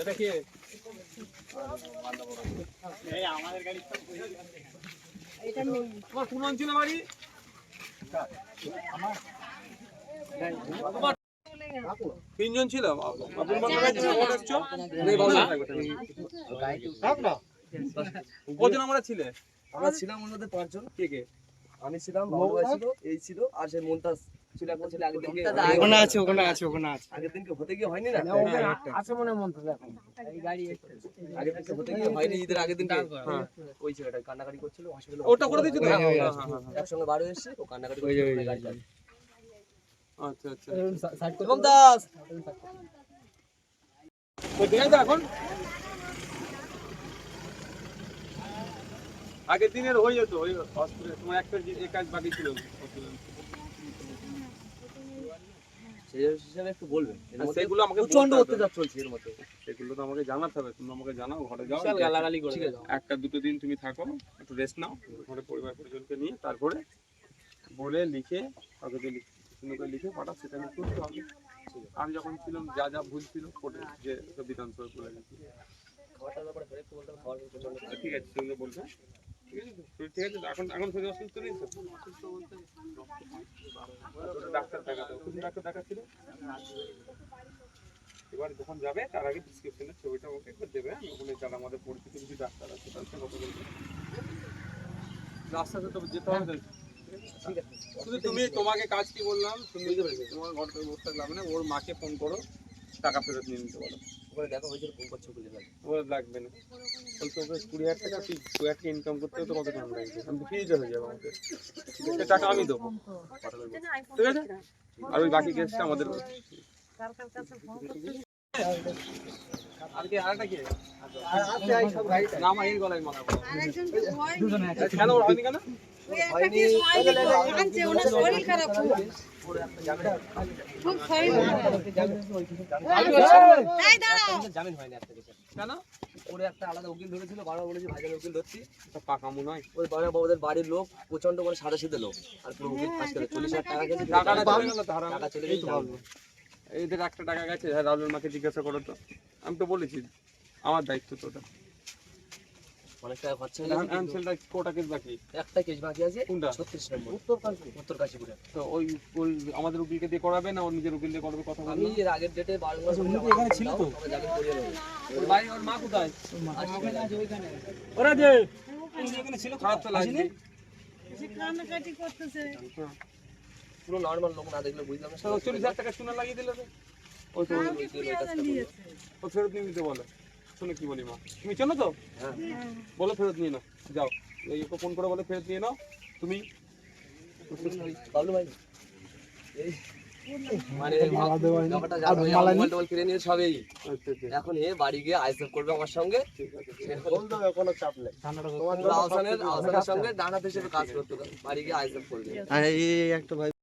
এটা কি? তোমার কোন অঞ্চলে বাড়ি? তিনজন ছিল? কজন আমরা ছিলে? আমরা ছিলাম ওর মধ্যে পাঁচজন। কে কে? আমি ছিলাম বাবু ছিল এই ছিল আর সেই মন্তাজ। ছিল একটা ছেলে আগের দিনকে ওখানে আছে ওখানে আছে ওখানে আছে। আগের দিনকে হতে গিয়ে হয়নি না? আছে মনে মন তো দেখো। আগের দিনকে হতে গিয়ে হয়নি ঈদের আগের দিনকে হ্যাঁ। ওই ছেলেটা কান্নাকাটি করছিল হসপিটালে ওটা করে দিয়েছ হ্যাঁ, হ্যাঁ, হ্যাঁ, হ্যাঁ। একসঙ্গে বারো এসেছে ও কান্নাকাটি করছিল গাড়ি আচ্ছা আচ্ছা। এবং দাস! তো দেখে এখন। আগের দিনের হয়ে যেত ওই হসপিটাল তোমার একটা কাজ বাকি ছিল। সেই হিসাবে একটু বলবেন। এর আর মধ্যে সেগুলো আমাকে প্রচণ্ড অত্যাচার চলছে এর মধ্যে। সেগুলো তো আমাকে জানাতে হবে তুমি আমাকে জানাও ঘরে যাও গালাগালি করে একটা দুটো দিন তুমি থাকো একটু রেস্ট নাও ঘরে পরিবার পরিজনকে নিয়ে তারপরে বলে লিখে কাগজে লিখে সুন্দর করে লিখে পাঠাও সেটা আমি করতে হবে। আমি যখন ছিলাম যা যা ভুল ছিল কোর্টে যে সব বিধান সভা করে গেছি ঠিক আছে সেগুলো বলবে। ঠিক আছে ঠিক আছে এখন এখন শরীর অসুস্থ নেই তো ডাক্তার দেখাচ্ছিল। এবার যখন যাবে তার আগে প্রেসক্রিপশনের ছবিটা ওকে একবার দেবে। হ্যাঁ? ওখানে যারা আমাদের পরিচিত কিছু ডাক্তার আছে সাথে কথা বলবে। আস্তে আস্তে তো যেতে হবে শুধু তুমি তোমাকে কাজ কি বললাম? তুমি তোমার ঘর থেকে বসে থাকলে হবে না ওর মাকে ফোন করো টাকা ফেরত নিয়ে নিতে বলো। ওখানে দেখা হয়েছিল ফোন করছে বলে লাগে ওর লাগবে না। বলতে ওকে কুড়ি হাজার টাকা তুই দু হাজার টাকা ইনকাম করতে তো কত টাকা লাগবে আমি ফ্রিতে হয়ে যাব আমাকে। টাকা আমি দেবো। ঠিক আছে? আর ওই বাকি কেসটা আমাদের জামিন হয়নি। কেন? ওরে একটা আলাদা উকিল ধরেছিল বারবার বলেছি ভাইদের উকিল ধরছি। পাকা মনে হয় ওই বাবা বাবাদের বাড়ির লোক প্রচণ্ড করে সাদা সিধে লোক। আর পুরো উকিল ফাঁস করে চল্লিশ হাজার টাকা গেছে। টাকা চলে গেছে এদের একটা টাকা গেছে হ্যাঁ রাহুলের মাকে জিজ্ঞাসা করো তো। আমি তো বলেছি আমার দায়িত্ব তো ওটা। অনেক টাকা খরচা হয়ে গেছে এখন কিন্তু কেস বাকি? একটা কেস বাকি আছে কোনটা? ছত্রিশ নম্বর। উত্তর কাশীপুর। উত্তর কাশীপুরে। তো ওই ওই আমাদের উকিলকে দিয়ে করাবে না? ওর নিজের উকিল দিয়ে করাবে কথা আমি এর আগের ডেটে বারো মাস এখানে ছিল তো। জামিন করিয়ে নেব ওর ভাই ওর মা কোথায়? ওরা যে খারাপ তো লাগবে পুরো নর্মাল লোক না দেখলে বুঝলাম না চল্লিশ হাজার টাকা শুনে লাগিয়ে দিলে তো ওই তো ও ফেরত নিয়ে বলো। শুনে কি বলি মা? তুমি চেনো তো? হ্যাঁ। বলো ফেরত নিয়ে নাও। যাও। এই ওকে ফোন করে বলে ফেরত নিয়ে নাও। তুমি? বাবলু ভাই। এই মানে কিনে নিয়ে সবই। আচ্ছা আচ্ছা। এখন এ বাড়ি গিয়ে আইসেফ করবে আমার সঙ্গে। ঠিক কোনো চাপ নেই। আহসানের আহসানের সঙ্গে ডানাতে হিসেবে কাজ করতে হবে। বাড়ি গিয়ে আইসেফ করবে। একটা ভাই